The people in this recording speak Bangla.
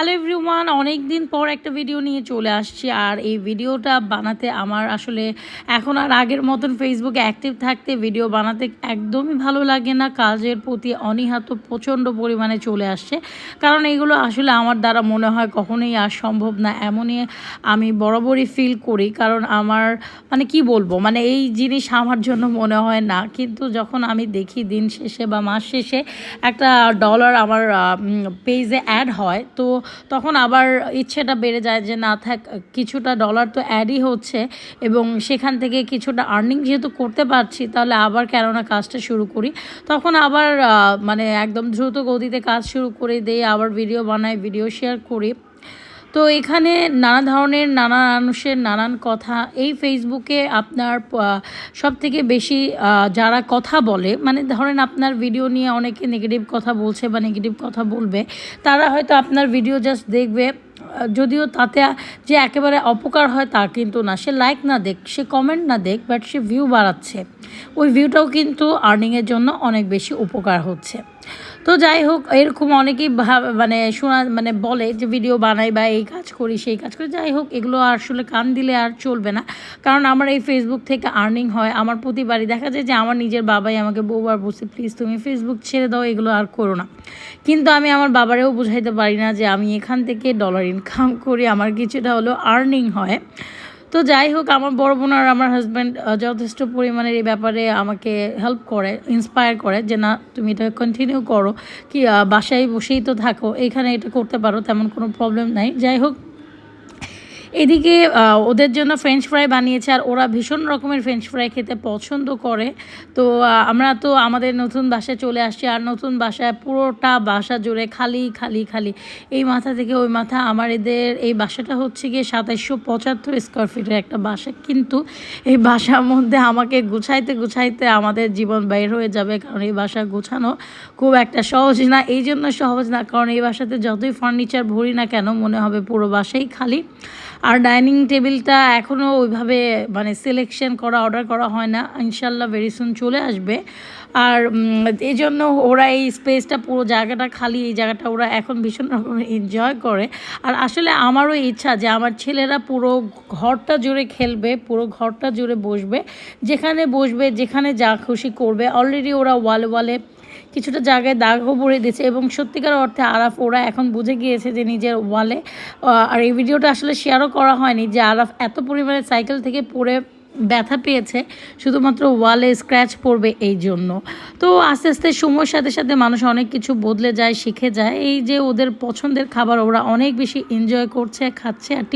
হ্যালো এভরিওয়ান অনেক দিন পর একটা ভিডিও নিয়ে চলে আসছি। আর এই ভিডিওটা বানাতে আমার আসলে এখন আর আগের মতন ফেসবুকে অ্যাক্টিভ থাকতে ভিডিও বানাতে একদমই ভালো লাগে না। কাজের প্রতি অনীহাত প্রচণ্ড পরিমাণে চলে আসছে। কারণ এগুলো আসলে আমার দ্বারা মনে হয় কখনোই আর সম্ভব না, এমনই আমি বরাবরই ফিল করি। কারণ আমার মানে কি বলব মানে এই জিনিস আমার জন্য মনে হয় না। কিন্তু যখন আমি দেখি দিন শেষে বা মাস শেষে একটা ডলার আমার পেজে অ্যাড হয়, তো তখন আবার ইচ্ছেটা বেড়ে যায় যে না থাক, কিছুটা ডলার তো অ্যাডই হচ্ছে এবং সেখান থেকে কিছুটা আর্নিং যেহেতু করতে পারছি, তাহলে আবার কেননা কাজটা শুরু করি। তখন আবার মানে একদম দ্রুত গতিতে কাজ শুরু করে দিই, আবার ভিডিও বানাই ভিডিও শেয়ার করি। তো এখানে নানা ধরনের, নানা মানুষের নানান কথা। এই ফেসবুকে আপনার সব থেকে বেশি যারা কথা বলে মানে ধরেন আপনার ভিডিও নিয়ে অনেকে নেগেটিভ কথা বলছে বা নেগেটিভ কথা বলবে, তারা হয়তো আপনার ভিডিও জাস্ট দেখবে যদিও তাতে যে একেবারে অপকার হয় তা কিন্তু না। সে লাইক না দেখ, সে কমেন্ট না দেখ বাট সে ভিউ বাড়াচ্ছে। ওই ভিউটাও কিন্তু আর্নিংয়ের জন্য অনেক বেশি উপকার হচ্ছে। তো যাই হোক, এরকম অনেকেই মানে শোনা মানে বলে যে ভিডিও বানাই বা এই কাজ করি, সেই কাজ করি। যাই হোক, এগুলো আসলে কান দিলে আর চলবে না। কারণ আমার এই ফেসবুক থেকে আর্নিং হয়, আমার প্রতিবারই দেখা যায় যে আমার নিজের বাবাই আমাকে বউবার বলছে প্লিজ তুমি ফেসবুক ছেড়ে দাও, এগুলো আর করো না। কিন্তু আমি আমার বাবারেও বুঝাইতে পারি না যে আমি এখান থেকে ডলার ইনকাম করি, আমার কিছুটা হলো আর্নিং হয়। তো যাই হোক, আমার বড় বোন আর আমার হাজব্যান্ড যথেষ্ট পরিমাণের এই ব্যাপারে আমাকে হেল্প করে ইন্সপায়ার করে যে, না, তুমি এটা কন্টিনিউ করো। কি বাসায় বসেই তো থাকো, এখানে এটা করতে পারো, তেমন কোনো প্রবলেম নাই। যাই হোক এদিকে ওদের জন্য ফ্রেঞ্চ ফ্রাই বানিয়েছে আর ওরা ভীষণ রকমের ফ্রেঞ্চ ফ্রাই খেতে পছন্দ করে। তো আমরা তো আমাদের নতুন বাসায় চলে আসছি আর নতুন বাসায় পুরোটা বাসা জুড়ে খালি খালি খালি। এই মাথা থেকে ওই মাথা। আমার এদের, এই বাসাটা হচ্ছে গিয়ে সাতাইশশো পঁচাত্তর স্কোয়ার ফিটের একটা বাসা। কিন্তু এই বাসার মধ্যে আমাকে গুছাইতে গুছাইতে আমাদের জীবন বের হয়ে যাবে। কারণ এই বাসা গুছানো খুব একটা সহজ না। এই জন্য সহজ না। কারণ এই বাসাতে যতই ফার্নিচার ভরি না কেন, মনে হবে পুরো বাসাই খালি। আর ডাইনিং টেবিলটা এখনও ওইভাবে মানে সিলেকশন করা অর্ডার করা হয় না। ইনশাল্লাহ ভেরি সুন চলে আসবে। আর এই জন্য ওরা এই স্পেসটা পুরো জায়গাটা খালি, এই জায়গাটা ওরা এখন ভীষণ রকমের এনজয় করে। আর আসলে আমারও ইচ্ছা যে আমার ছেলেরা পুরো ঘরটা জুড়ে খেলবে, পুরো ঘরটা জুড়ে বসবে। যেখানে বসবে, যেখানে যা খুশি করবে। অলরেডি ওরা ওয়ালে ওয়ালে কিছুটা জায়গায় দাগও ভরে দিয়েছে এবং সত্যিকার অর্থে আরাফ ওরা এখন বুঝে গিয়েছে যে নিজের ওয়ালে আর এই ভিডিওটা আসলে শেয়ারও করা হয়নি যে আরাফ এত পরিমাণে সাইকেল থেকে পড়ে ব্যথা পেয়েছে, শুধুমাত্র ওয়ালে স্ক্র্যাচ পড়বে এই জন্য। তো আস্তে আস্তে সময়ের সাথে সাথে মানুষ অনেক কিছু বদলে যায়, শিখে যায়। এই যে ওদের পছন্দের খাবার ওরা অনেক বেশি এনজয় করছে, খাচ্ছে, আর